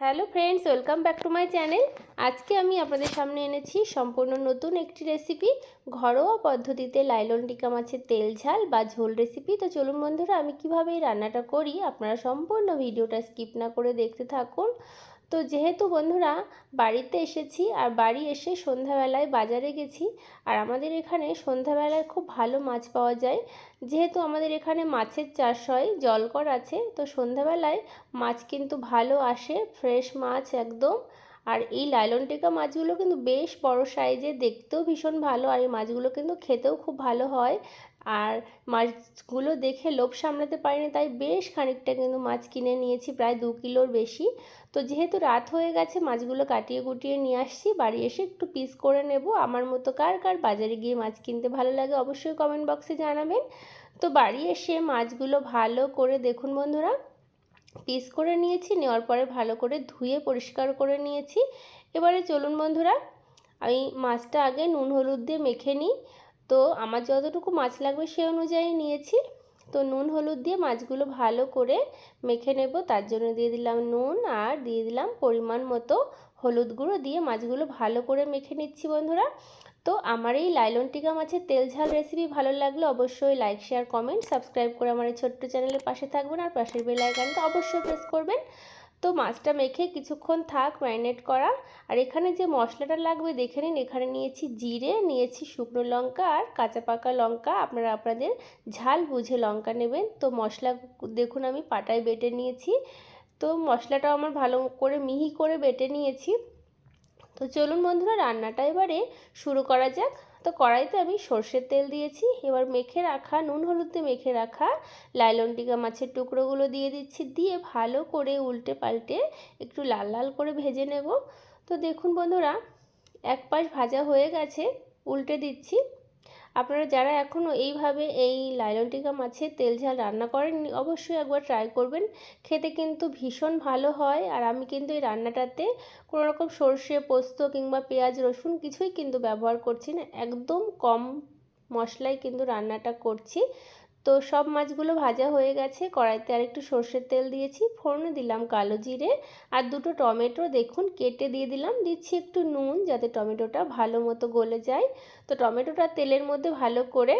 Hello friends, welcome back to my channel. আজকে আমি আপনাদের সামনে এনেছি সম্পূর্ণ নতুন একটি রেসিপি। ঘরোয়া পদ্ধতিতে লাইলন টিকা মাছের তেল ঝাল বা ঝোল রেসিপি। তো চলুন বন্ধুরা, আমি কীভাবে এই রান্নাটা করি আপনারা সম্পূর্ণ ভিডিওটা স্কিপ না করে দেখতে থাকুন। তো যেহেতু বন্ধুরা, বাড়িতে এসেছি আর বাড়ি এসে সন্ধ্যাবেলায় বাজারে গেছি আর আমাদের এখানে সন্ধ্যাবেলায় খুব ভালো মাছ পাওয়া যায়। যেহেতু আমাদের এখানে মাছের চাষ হয়, জলকর আছে, তো সন্ধ্যাবেলায় মাছ কিন্তু ভালো আসে, ফ্রেশ মাছ একদম। আর এই লাইলন টেকা মাছগুলো কিন্তু বেশ বড় সাইজে দেখতেও ভীষণ ভালো আর এই মাছগুলো কিন্তু খেতেও খুব ভালো হয়। আর মাছগুলো দেখে লোভ সামলাতে পারিনি, তাই বেশ খানিকটা কিন্তু মাছ কিনে নিয়েছি, প্রায় দু কিলোর বেশি। তো যেহেতু রাত হয়ে গেছে, মাছগুলো কাটিয়ে কুটিয়ে নিয়ে আসছি, বাড়ি এসে একটু পিস করে নেব। আমার মতো কার কার বাজারে গিয়ে মাছ কিনতে ভালো লাগে অবশ্যই কমেন্ট বক্সে জানাবেন। তো বাড়ি এসে মাছগুলো ভালো করে দেখুন বন্ধুরা। পিস করে নিয়েছি, নেওয়ার পরে ভালো করে ধুয়ে পরিষ্কার করে নিয়েছি। এবারে চলুন বন্ধুরা, আমি মাছটা আগে নুন হলুদ দিয়ে মেখে নিই। তো আমার যতটুকু মাছ লাগবে সে অনুযায়ী নিয়েছি। তো নুন হলুদ দিয়ে মাছগুলো ভালো করে মেখে নেব, তার জন্য দিয়ে দিলাম নুন আর দিয়ে দিলাম পরিমাণ মতো হলুদ গুঁড়ো দিয়ে মাছগুলো ভালো করে মেখে নিচ্ছি বন্ধুরা। তো আমার এই লাইলন টিকা মাছের তেল ঝাল রেসিপি ভালো লাগলে অবশ্যই লাইক শেয়ার কমেন্ট সাবস্ক্রাইব করে আমার এই ছোট্ট চ্যানেলের পাশে থাকবেন আর পাশের বেল আইকনটা অবশ্যই প্রেস করবেন। তো মাছটা মেখে কিছুক্ষণ থাক ম্যারিনেট করা। আর এখানে যে মশলাটা লাগবে দেখে নিন, এখানে নিয়েছি জিরে, নিয়েছি শুকনো লঙ্কা আর কাঁচা পাকা লঙ্কা। আপনারা আপনাদের ঝাল বুঝে লঙ্কা নেবেন। তো মশলা দেখুন আমি পাটায় বেটে নিয়েছি। তো মশলাটাও আমার ভালো করে মিহি করে বেটে নিয়েছি। তো চলুন বন্ধুরা, রান্নাটা এবারে শুরু করা যাক। তো কড়াইতে আমি সর্ষের তেল দিয়েছি, এবার মেখে রাখা, নুন হলুদে মেখে রাখা লাইলনটিকা মাছের টুকরোগুলো দিয়ে দিচ্ছি, দিয়ে ভালো করে উল্টে পাল্টে একটু লাল লাল করে ভেজে নেব। তো দেখুন বন্ধুরা, এক পাশ ভাজা হয়ে গেছে, উল্টে দিচ্ছি। আপনারা যারা এখনও এইভাবে এই লাইলন টিকা মাছের তেল ঝাল রান্না করেন অবশ্যই একবার ট্রাই করবেন। খেতে কিন্তু ভীষণ ভালো হয় আর আমি কিন্তু এই রান্নাটাতে কোনো রকম সর্ষে, পোস্ত কিংবা পেঁয়াজ, রসুন কিছুই কিন্তু ব্যবহার করছি না। একদম কম মশলায় কিন্তু রান্নাটা করছি। তো সব মাছগুলো ভাজা হয়ে গেছে। কড়াইতে আর একটু সর্ষের তেল দিয়েছি, ফোড়নে দিলাম কালো জিরে আর দুটো টমেটো। দেখুন, কেটে দিয়ে দিলাম। দিচ্ছি একটু নুন যাতে টমেটোটা ভালো মতো গলে যায়। তো টমেটোটা তেলের মধ্যে ভালো করে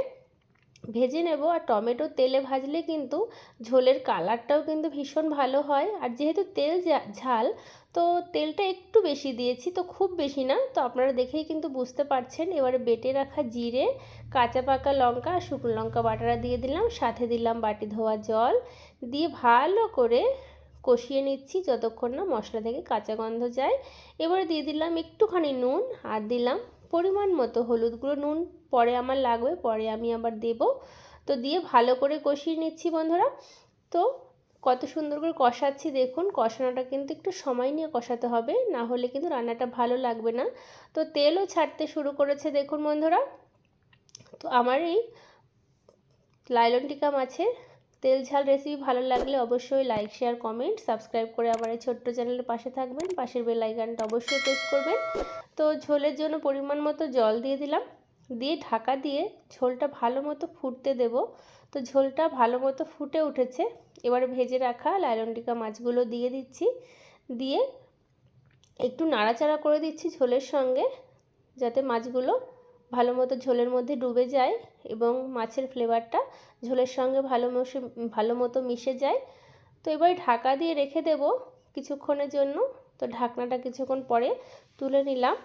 ভেজে নেব আর টমেটো তেলে ভাজলে কিন্তু ঝোলের কালারটাও কিন্তু ভীষণ ভালো হয়। আর যেহেতু তেল ঝাল, তো তেলটা একটু বেশি দিয়েছি, তো খুব বেশি না। তো আপনারা দেখেই কিন্তু বুঝতে পারছেন। এবারে বেটে রাখা জিরে, কাঁচা পাকা লঙ্কা আর শুকনো লঙ্কা বাটারা দিয়ে দিলাম। সাথে দিলাম বাটি ধোয়া জল। দিয়ে ভালো করে কষিয়ে নিচ্ছি যতক্ষণ না মশলা থেকে কাঁচা গন্ধ যায়। এবারে দিয়ে দিলাম একটুখানি নুন আর দিলাম পরিমাণ মতো হলুদ গুঁড়ো নুন। পরে আমার লাগবে, পরে আমি আবার দেব। তো দিয়ে ভালো করে কষিয়ে নিচ্ছি বন্ধুরা। তো কত সুন্দর করে কষাচ্ছি দেখুন, কষানোটা কিন্তু একটু সময় নিয়ে কষাতে হবে, না হলে কিন্তু রান্নাটা ভালো লাগবে না। তো তেলও ছাড়তে শুরু করেছে দেখুন বন্ধুরা। তো আমার এই লাইলন টিকা মাছের তেল ঝাল রেসিপি ভালো লাগলে অবশ্যই লাইক শেয়ার কমেন্ট সাবস্ক্রাইব করে আমার এই ছোট্ট চ্যানেলের পাশে থাকবেন। পাশের বেল অবশ্যই প্রেস করবেন। তো ঝোলের জন্য পরিমাণ মতো জল দিয়ে দিলাম। দিয়ে ঢাকা দিয়ে ঝোলটা ভালো মতো ফুটতে দেব। তো ঝোলটা ভালো মতো ফুটে উঠেছে। এবারে ভেজে রাখা লাইলনটিকা মাছগুলো দিয়ে দিচ্ছি। দিয়ে একটু নাড়াচাড়া করে দিচ্ছি ঝোলের সঙ্গে যাতে মাছগুলো ভালো মতো ঝোলের মধ্যে ডুবে যায় এবং মাছের ফ্লেভারটা ঝোলের সঙ্গে ভালো মশে, ভালো মতো মিশে যায়। তো এবার ঢাকা দিয়ে রেখে দেব কিছুক্ষণের জন্য। তো ঢাকনাটা কিছুক্ষণ পরে তুলে নিলাম।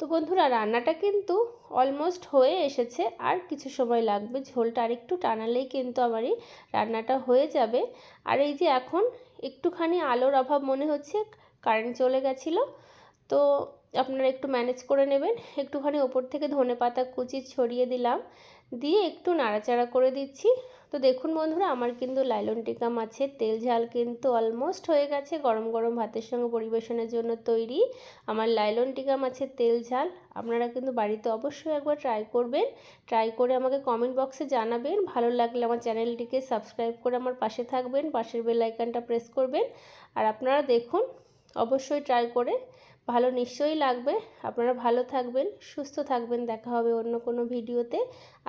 তো বন্ধুরা, রান্নাটা কিন্তু অলমোস্ট হয়ে এসেছে। আর কিছু সময় লাগবে, ঝোলটা আর একটু টানালেই কিন্তু আমারই রান্নাটা হয়ে যাবে। আর এই যে এখন একটুখানি আলোর অভাব মনে হচ্ছে কারেন্ট চলে গেছিল। তো আপনারা একটু ম্যানেজ করে নেবেন। একটুখানি ওপর থেকে ধনে পাতা কুচি ছড়িয়ে দিলাম। দিয়ে একটু নাড়াচাড়া করে দিচ্ছি। তো দেখুন বন্ধুরা, আমার কিন্তু লাইলন টিকা মাছের তেল ঝাল কিন্তু অলমোস্ট হয়ে গেছে। গরম গরম ভাতের সঙ্গে পরিবেশনের জন্য তৈরি আমার লাইলন টিকা মাছের তেল ঝাল। আপনারা কিন্তু বাড়িতে অবশ্যই একবার ট্রাই করবেন। ট্রাই করে আমাকে কমেন্ট বক্সে জানাবেন। ভালো লাগলে আমার চ্যানেলটিকে সাবস্ক্রাইব করে আমার পাশে থাকবেন। পাশের বেল প্রেস করবেন। আর আপনারা দেখুন, অবশ্যই ট্রাই করে। ভালো নিশ্চয়ই লাগবে। আপনারা ভালো থাকবেন, সুস্থ থাকবেন। দেখা হবে অন্য কোনো ভিডিওতে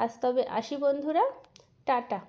আজ তবে আসি বন্ধুরা। টাটা।